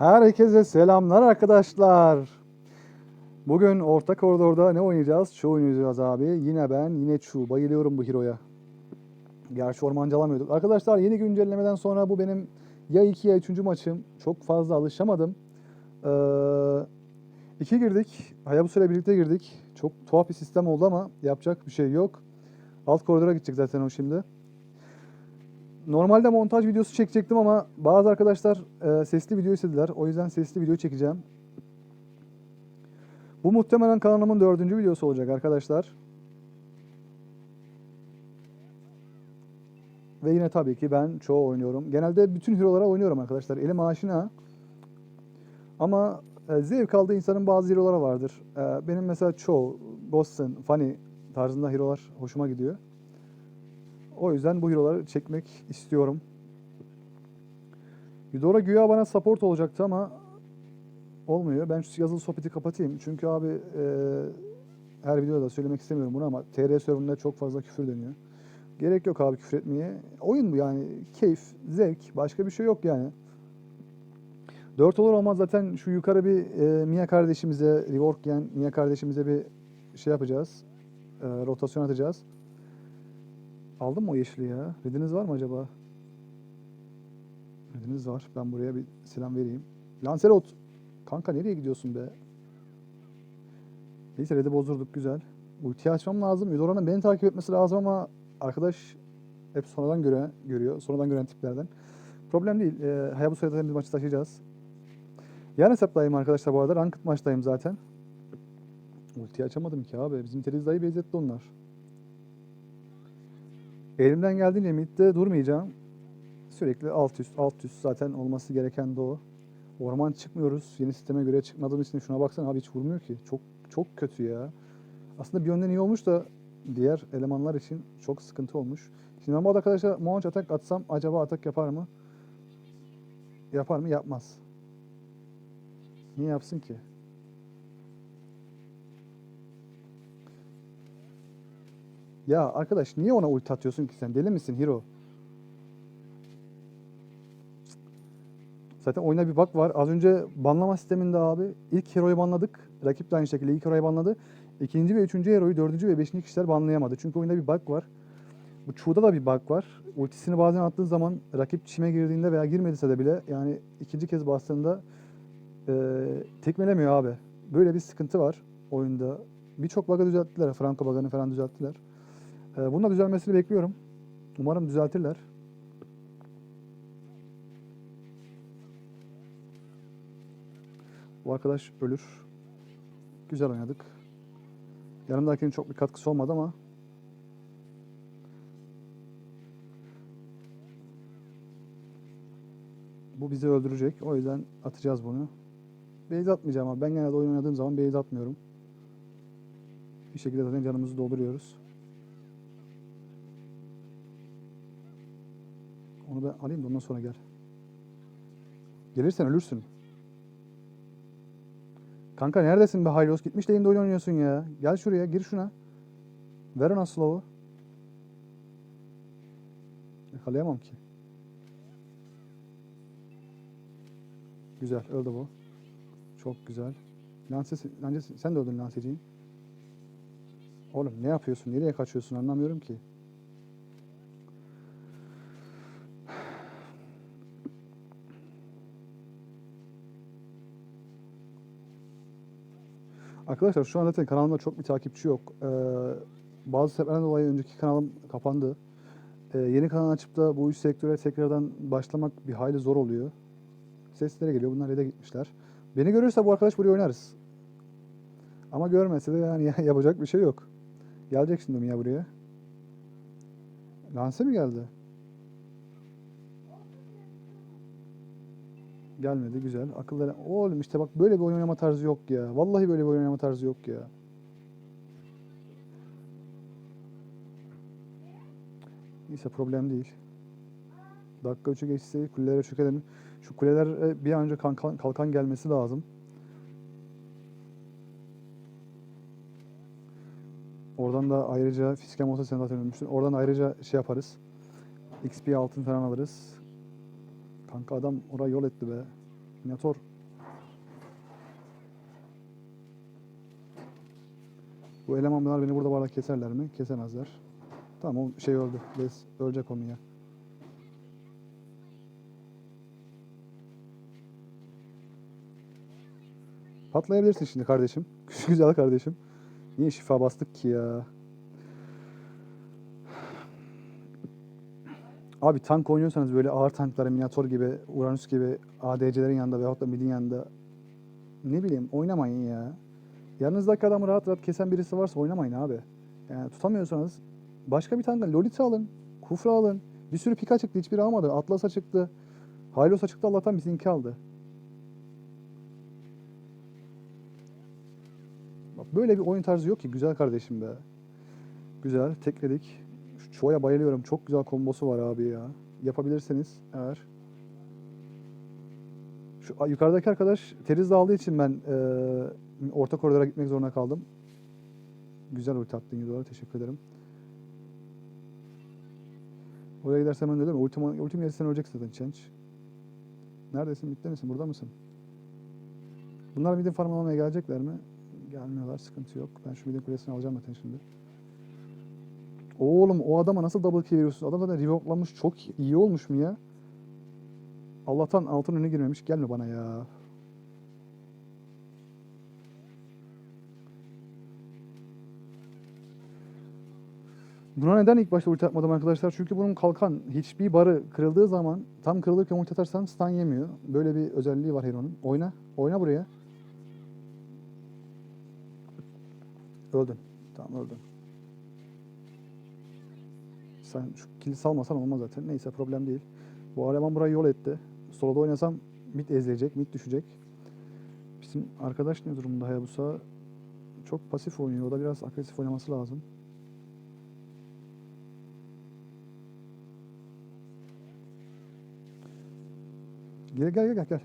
Herkese selamlar arkadaşlar. Bugün orta koridorda ne oynayacağız? Chu oynayacağız abi. Yine ben, yine Chu. Bayılıyorum bu hero'ya. Gerçi ormancalamıyorduk. Arkadaşlar yeni güncellemeden sonra bu benim ya 2 ya 3. maçım. Çok fazla alışamadım. Ee, iki girdik. Hayabusa birlikte girdik. Çok tuhaf bir sistem oldu ama yapacak bir şey yok. Alt koridora gidecek zaten o şimdi. Normalde montaj videosu çekecektim ama bazı arkadaşlar e, sesli video istediler. O yüzden sesli video çekeceğim. Bu muhtemelen kanalımın dördüncü videosu olacak arkadaşlar. Ve yine tabii ki ben çoğu oynuyorum. Genelde bütün hero'lara oynuyorum arkadaşlar. Elim aşina. Ama e, zevk aldığı insanın bazı hero'lara vardır. E, benim mesela çoğu, Ghost'un, Funny tarzında hero'lar hoşuma gidiyor. O yüzden bu hero'ları çekmek istiyorum. Eudora güya bana support olacaktı ama olmuyor. Ben şu yazılı sohbeti kapatayım. Çünkü abi e, her videoda da söylemek istemiyorum bunu ama TR serverında çok fazla küfür deniyor. Gerek yok abi küfür etmeye. Oyun bu yani. Keyif, zevk. Başka bir şey yok yani. 4 olur olmaz zaten şu yukarı bir e, Mia kardeşimize, Reworkgen Mia kardeşimize bir şey yapacağız. E, rotasyon atacağız. Aldın mı o yeşili ya? Rediniz var mı acaba? Rediniz var. Ben buraya bir selam vereyim. Lancelot. Kanka nereye gidiyorsun be? Neyse red'i bozdurduk güzel. Ultiyi açmam lazım. Eudora'nın beni takip etmesi lazım ama arkadaş hep sonradan göre, görüyor. Sonradan gören tiplerden. Problem değil. Ee, Hayabusa'ya da bir maçı taşıyacağız. Yarın hesaptayım arkadaşlar bu arada. Ranked maçtayım zaten. Ultiyi açamadım ki abi. Bizim Teriz dayı benzetti onlar. Elimden geldiğince midde durmayacağım. Sürekli alt üst alt üst zaten olması gereken de o. Orman çıkmıyoruz. Yeni sisteme göre çıkmadığımız için şuna baksana abi hiç vurmuyor ki. Çok çok kötü ya. Aslında bir yönden iyi olmuş da diğer elemanlar için çok sıkıntı olmuş. Şimdi ben bu arkadaşa Monch atak atsam acaba atak yapar mı? Yapar mı? Yapmaz. Niye yapsın ki? Ya arkadaş niye ona ulti atıyorsun ki sen? Deli misin hero? Zaten oyuna bir bug var. Az önce banlama sisteminde abi ilk hero'yu banladık. Rakip de aynı şekilde ilk hero'yu banladı. İkinci ve üçüncü hero'yu dördüncü ve beşinci kişiler banlayamadı. Çünkü oyunda bir bug var. Bu Chu'da da bir bug var. Ultisini bazen attığın zaman rakip çime girdiğinde veya girmediyse de bile yani ikinci kez bastığında e, tekmelemiyor abi. Böyle bir sıkıntı var oyunda. Birçok bug'ı düzelttiler. Franco bug'ını falan düzelttiler. E, bunun da düzelmesini bekliyorum. Umarım düzeltirler. Bu arkadaş ölür. Güzel oynadık. Yanımdakinin çok bir katkısı olmadı ama bu bizi öldürecek. O yüzden atacağız bunu. Base atmayacağım ama ben genelde oyun oynadığım zaman base atmıyorum. Bir şekilde zaten canımızı dolduruyoruz. Onu ben alayım da ondan sonra gel. Gelirsen ölürsün. Kanka neredesin be Hylos? Gitmiş de oynuyorsun ya. Gel şuraya gir şuna. Ver ona slow'u. Yakalayamam ki. Güzel öldü bu. Çok güzel. Lance, Lance sen de öldün Lanceciğim. Oğlum ne yapıyorsun? Nereye kaçıyorsun? Anlamıyorum ki. Arkadaşlar şu an zaten kanalımda çok bir takipçi yok. Ee, bazı sebeplerden dolayı önceki kanalım kapandı. Ee, yeni kanal açıp da bu iş sektöre tekrardan başlamak bir hayli zor oluyor. Seslere geliyor. Bunlar da gitmişler. Beni görürse bu arkadaş buraya oynarız. Ama görmese de yani yapacak bir şey yok. Gelecek şimdi Mia buraya. Lance mi geldi? Gelmedi güzel. Akıllı. Oğlum işte bak böyle bir oynama tarzı yok ya. Vallahi böyle bir oynama tarzı yok ya. Neyse problem değil. Dakika 3'ü geçse kulelere çökelim. Şu kuleler bir an önce kalkan, kalkan gelmesi lazım. Oradan da ayrıca fiziksel olsa sen zaten ölmüşsün. Oradan ayrıca şey yaparız. XP altın falan alırız. Kanka adam oraya yol etti be. Minotor. Bu elemanlar beni burada varla keserler mi? Kesemezler. Tamam o şey öldü. Bez ölecek o Mia. Patlayabilirsin şimdi kardeşim. Güzel kardeşim. Niye şifa bastık ki ya? Abi tank oynuyorsanız böyle ağır tanklara, Minotaur gibi, Uranüs gibi ADC'lerin yanında veyahut da midin yanında ne bileyim oynamayın ya. Yanınızdaki adamı rahat rahat kesen birisi varsa oynamayın abi. Yani tutamıyorsanız başka bir tane Lolita alın, Kufra alın. Bir sürü pika çıktı hiçbiri almadı. Atlas'a çıktı. Hylos'a çıktı Allah'tan bizimki aldı. Bak böyle bir oyun tarzı yok ki güzel kardeşim be. Güzel tekledik. Şu Cho'ya bayılıyorum. Çok güzel kombosu var abi ya. Yapabilirseniz eğer. Şu yukarıdaki arkadaş teriz aldığı için ben eee, orta koridora gitmek zorunda kaldım. Güzel ulti attın Yudora. Teşekkür ederim. Oraya gidersem ben mi? Ultim, ultim yersen öleceksin zaten Change. Neredesin? Bitti misin? Burada mısın? Bunlar midin farm almaya gelecekler mi? Gelmiyorlar. Sıkıntı yok. Ben şu midin kulesini alacağım zaten şimdi. Oğlum o adama nasıl double kill veriyorsun? Adam zaten revoke'lanmış. Çok iyi olmuş mu ya? Allah'tan altın önüne girmemiş. Gelme bana ya. Buna neden ilk başta ulti atmadım arkadaşlar? Çünkü bunun kalkan hiçbir barı kırıldığı zaman tam kırılırken ulti atarsan stun yemiyor. Böyle bir özelliği var Hero'nun. Oyna. Oyna buraya. Öldün. Tamam öldün. Sen şu kili salmasan olmaz zaten. Neyse problem değil. Bu Aleman burayı yol etti. Soloda oynasam mid ezilecek, mid düşecek. Bizim arkadaş ne durumda Hayabusa? Çok pasif oynuyor. O da biraz agresif oynaması lazım. Gel gel gel gel.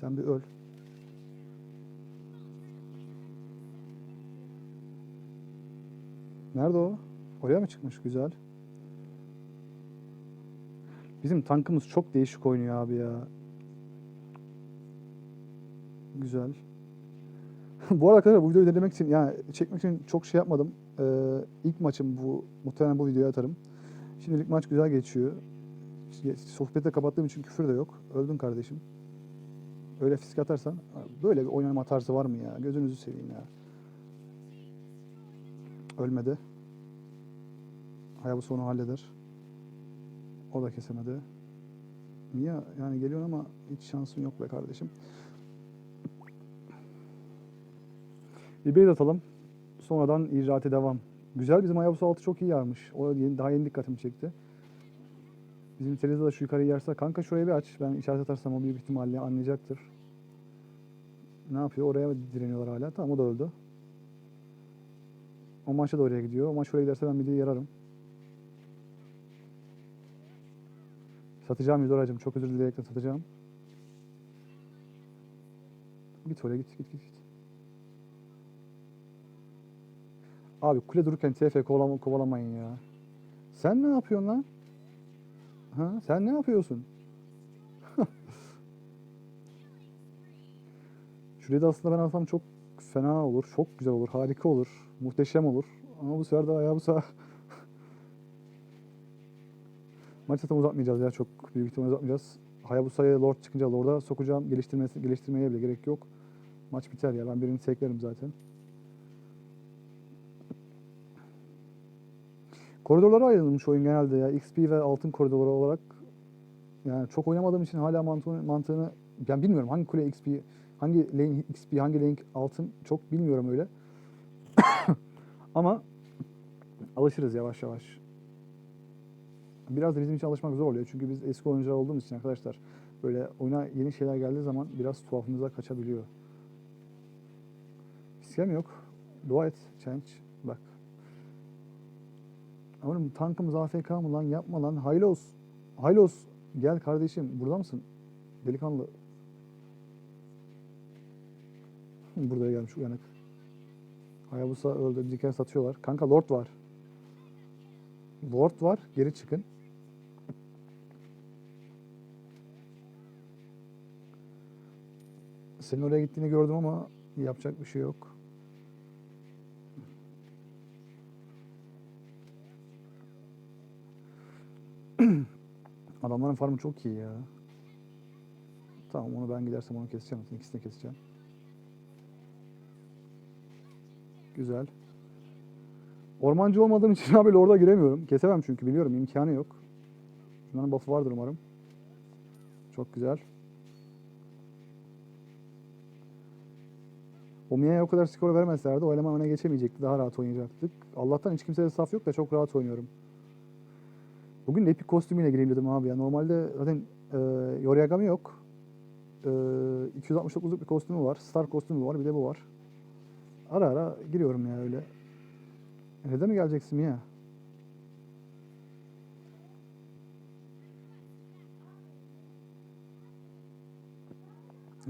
Sen bir öl. Nerede o? Oraya mı çıkmış? Güzel. Bizim tankımız çok değişik oynuyor abi ya. Güzel. bu arada arkadaşlar bu videoyu denemek için yani çekmek için çok şey yapmadım. Ee, ilk maçım bu. Muhtemelen bu videoyu atarım. Şimdilik maç güzel geçiyor. Sohbeti kapattığım için küfür de yok. Öldün kardeşim. Öyle fisk atarsan böyle bir oynama tarzı var mı ya? Gözünüzü seveyim ya. Ölmedi. Hayabusa onu halleder. O da kesemedi. Niye? Yani geliyorsun ama hiç şansın yok be kardeşim. Bir base atalım. Sonradan icraate devam. Güzel bizim Hayabusa altı çok iyi yarmış. O daha yeni dikkatimi çekti. Bizim Teresa da şu yukarıyı yerse kanka şurayı bir aç. Ben işaret atarsam o büyük ihtimalle anlayacaktır. Ne yapıyor? Oraya direniyorlar hala. Tamam o da öldü. O maçta da oraya gidiyor. O maç oraya giderse ben midiyi yararım. Satacağım Yudoracığım. Çok özür dileyerek de satacağım. Git oraya git git git. git. Abi kule dururken TF kovalama, kovalamayın ya. Sen ne yapıyorsun lan? Ha, sen ne yapıyorsun? Şurayı da aslında ben alsam çok fena olur, çok güzel olur, harika olur, muhteşem olur. Ama bu sefer de sefer... Maç zaten uzatmayacağız ya çok büyük ihtimal uzatmayacağız. Hayabusa'ya Lord çıkınca Lord'a sokacağım. Geliştirmesi, geliştirmeye bile gerek yok. Maç biter ya. Ben birini teklerim zaten. Koridorlara ayrılmış oyun genelde ya. XP ve altın koridoru olarak. Yani çok oynamadığım için hala mantığını, mantığını ben bilmiyorum hangi kule XP, hangi lane XP, hangi lane altın çok bilmiyorum öyle. Ama alışırız yavaş yavaş. Biraz da bizim için alışmak zor oluyor. Çünkü biz eski oyuncular olduğumuz için arkadaşlar böyle oyuna yeni şeyler geldiği zaman biraz tuhafımıza kaçabiliyor. İskem yok. Dua et. Change. Bak. Oğlum tankımız AFK mı lan? Yapma lan. Haylos. Haylos. Gel kardeşim. Burada mısın? Delikanlı. Buraya gelmiş uyanık. Hayabusa öldü. Bizimkiler satıyorlar. Kanka Lord var. Lord var. Geri çıkın. Senin oraya gittiğini gördüm ama yapacak bir şey yok. Adamların farmı çok iyi ya. Tamam onu ben gidersem onu keseceğim. İkisini keseceğim. Güzel. Ormancı olmadığım için abi orada giremiyorum. Kesemem çünkü biliyorum imkanı yok. Şunların buff'ı vardır umarım. Çok güzel. O Mia'ya o kadar skor vermezlerdi. O eleman öne geçemeyecekti. Daha rahat oynayacaktık. Allah'tan hiç kimsede saf yok da çok rahat oynuyorum. Bugün epik kostümüyle gireyim dedim abi ya. Normalde zaten e, Yoriagami yok. E, 269'luk bir kostümü var. Star kostümü var. Bir de bu var. Ara ara giriyorum ya öyle. E, Neden mi geleceksin Mia?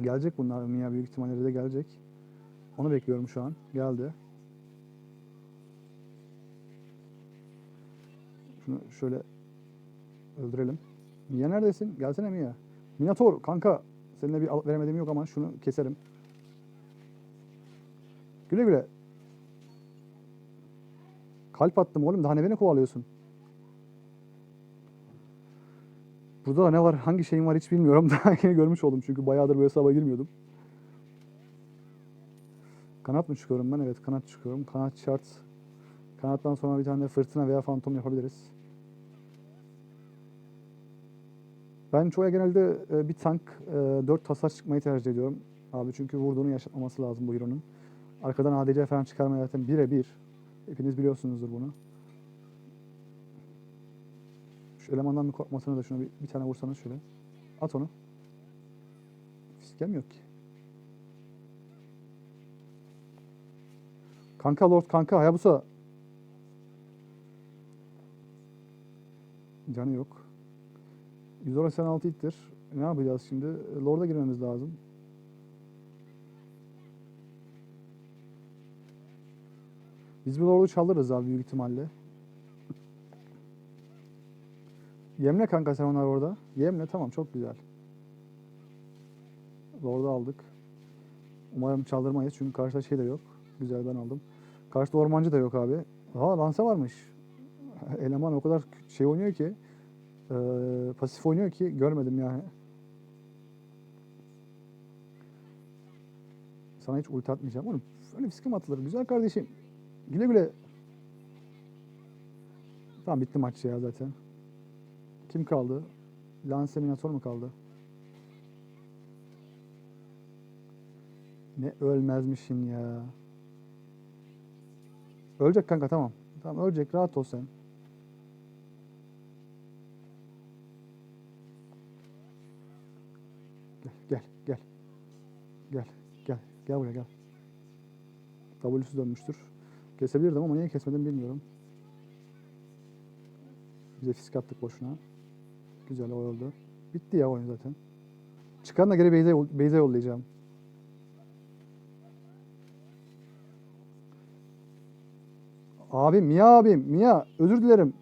Gelecek bunlar. Mia büyük ihtimalle de gelecek. Onu bekliyorum şu an. Geldi. Şunu şöyle öldürelim. Mia neredesin? Gelsene Mia. Minator kanka. Seninle bir alıp veremediğim yok ama şunu keserim. Güle güle. Kalp attım oğlum. Daha ne beni kovalıyorsun? Burada da ne var? Hangi şeyim var hiç bilmiyorum. Daha yeni görmüş oldum çünkü bayağıdır bu hesaba girmiyordum. Kanat mı çıkıyorum ben? Evet kanat çıkıyorum. Kanat şart. Kanattan sonra bir tane fırtına veya fantom yapabiliriz. Ben çoğuya genelde e, bir tank, e, 4 tasar çıkmayı tercih ediyorum. Abi çünkü vurduğunu yaşatmaması lazım bu hero'nun. Arkadan ADC falan çıkarmaya zaten birebir. Hepiniz biliyorsunuzdur bunu. Şu elemandan bir korkmasına da şuna bir, bir tane vursanız şöyle. At onu. Fiskem yok ki. Kanka Lord kanka Hayabusa. Canı yok. 186 ittir. Ne yapacağız şimdi? Lord'a girmemiz lazım. Biz bu Lord'u çaldırırız abi büyük ihtimalle. Yemle kanka sen onlar orada. Yemle tamam çok güzel. Lord'u aldık. Umarım çaldırmayız çünkü karşıda şey de yok. Güzel ben aldım. Karşıda ormancı da yok abi. Ha lanse varmış. Eleman o kadar şey oynuyor ki. eee, pasif oynuyor ki görmedim yani. Sana hiç ulti atmayacağım. Oğlum öyle bir sıkım atılır. Güzel kardeşim. Güle güle. Tamam bitti maç ya zaten. Kim kaldı? Lance Minator mu kaldı? Ne ölmezmişin ya. Ölecek kanka tamam. Tamam ölecek rahat ol sen. Gel gel gel. Gel gel. Gel buraya gel. W'su dönmüştür. Kesebilirdim ama niye kesmedim bilmiyorum. Bize fisk attık boşuna. Güzel oldu. Bitti ya oyun zaten. Çıkan da geri yol- base'e yollayacağım. Abim, Mia abim, Mia özür dilerim.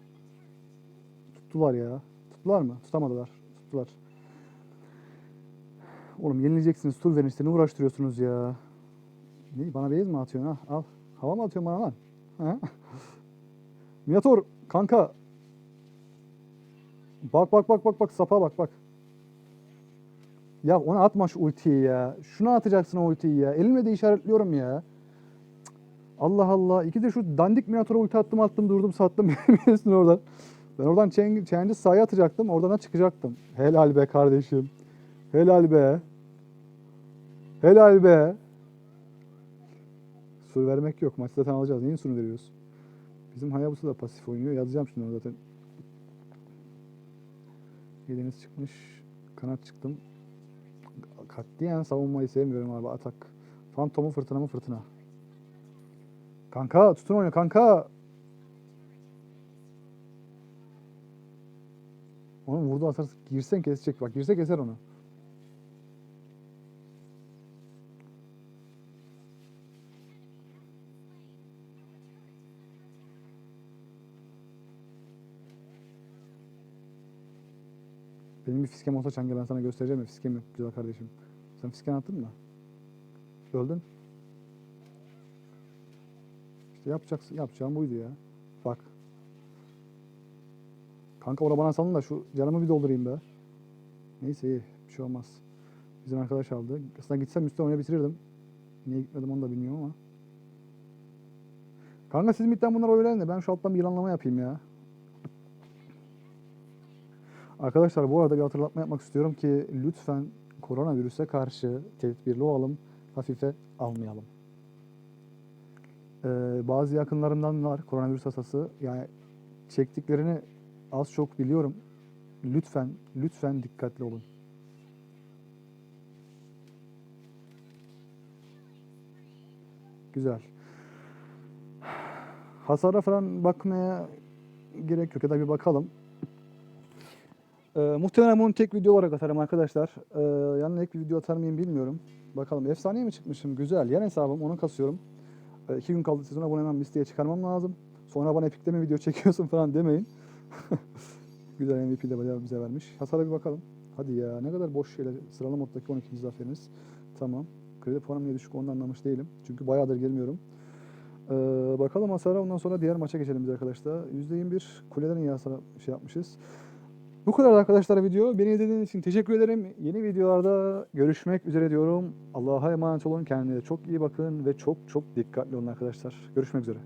Tuttular ya. Tuttular mı? Tutamadılar. Tuttular. Oğlum yenileceksiniz, tur verin işte ne uğraştırıyorsunuz ya. Ne, bana base mi atıyorsun ha? Al. Hava mı atıyorsun bana lan? Ha? Minator kanka. Bak bak bak bak bak sapa bak bak. Ya ona atma şu ultiyi ya. Şuna atacaksın o ultiyi ya. Elimle de işaretliyorum ya. Allah Allah. İki de şu dandik Minator'a ulti attım attım durdum sattım. Biliyorsun oradan. Ben oradan change, change'i sahaya atacaktım. Oradan da çıkacaktım. Helal be kardeşim. Helal be. Helal be. Sur vermek yok. Maçı zaten alacağız. Neyin surunu veriyoruz? Bizim Hayabusa da pasif oynuyor. Yazacağım şimdi onu zaten. Yediniz çıkmış. Kanat çıktım. Katliyen savunmayı sevmiyorum abi. Atak. Fantomu fırtına mı fırtına. Kanka tutun oyunu kanka. Onun vurdu atar girsen kesecek bak. Girse keser onu. Benim bir fiskem olsa Çange ben sana göstereceğim ya fiskem yok güzel kardeşim. Sen fisken attın mı? Öldün. İşte yapacaksın, yapacağım buydu ya. Bak. Kanka ona bana salın da şu canımı bir doldurayım be. Neyse iyi. Bir şey olmaz. Bizim arkadaş aldı. Aslında gitsem üstte oyunu bitirirdim. Niye gitmedim onu da bilmiyorum ama. Kanka siz midden bunları öğrenin de ben şu alttan bir yılanlama yapayım ya. Arkadaşlar bu arada bir hatırlatma yapmak istiyorum ki lütfen koronavirüse karşı tedbirli olalım, hafife almayalım. Ee, bazı yakınlarımdan var koronavirüs hastası. Yani çektiklerini az çok biliyorum. Lütfen, lütfen dikkatli olun. Güzel. Hasara falan bakmaya gerek yok ya da bir bakalım. Ee, muhtemelen bunu tek video olarak atarım arkadaşlar. Ee, yanına ek bir video atar mıyım bilmiyorum. Bakalım efsaneye mi çıkmışım? Güzel. Yan hesabım onu kasıyorum. Ee, iki gün kaldı sezona bunu hemen listeye çıkarmam lazım. Sonra bana Epic'te mi video çekiyorsun falan demeyin. Güzel MVP de bayağı bize vermiş. Hasara bir bakalım. Hadi ya ne kadar boş şeyler. Sıralı moddaki 12. zaferiniz. Tamam. Kredi puanım niye düşük onu anlamış değilim. Çünkü bayağıdır gelmiyorum. Ee, bakalım hasara ondan sonra diğer maça geçelim biz arkadaşlar. %21 kuleden iyi hasara şey yapmışız. Bu kadar arkadaşlar video. Beni izlediğiniz için teşekkür ederim. Yeni videolarda görüşmek üzere diyorum. Allah'a emanet olun. Kendinize çok iyi bakın ve çok çok dikkatli olun arkadaşlar. Görüşmek üzere.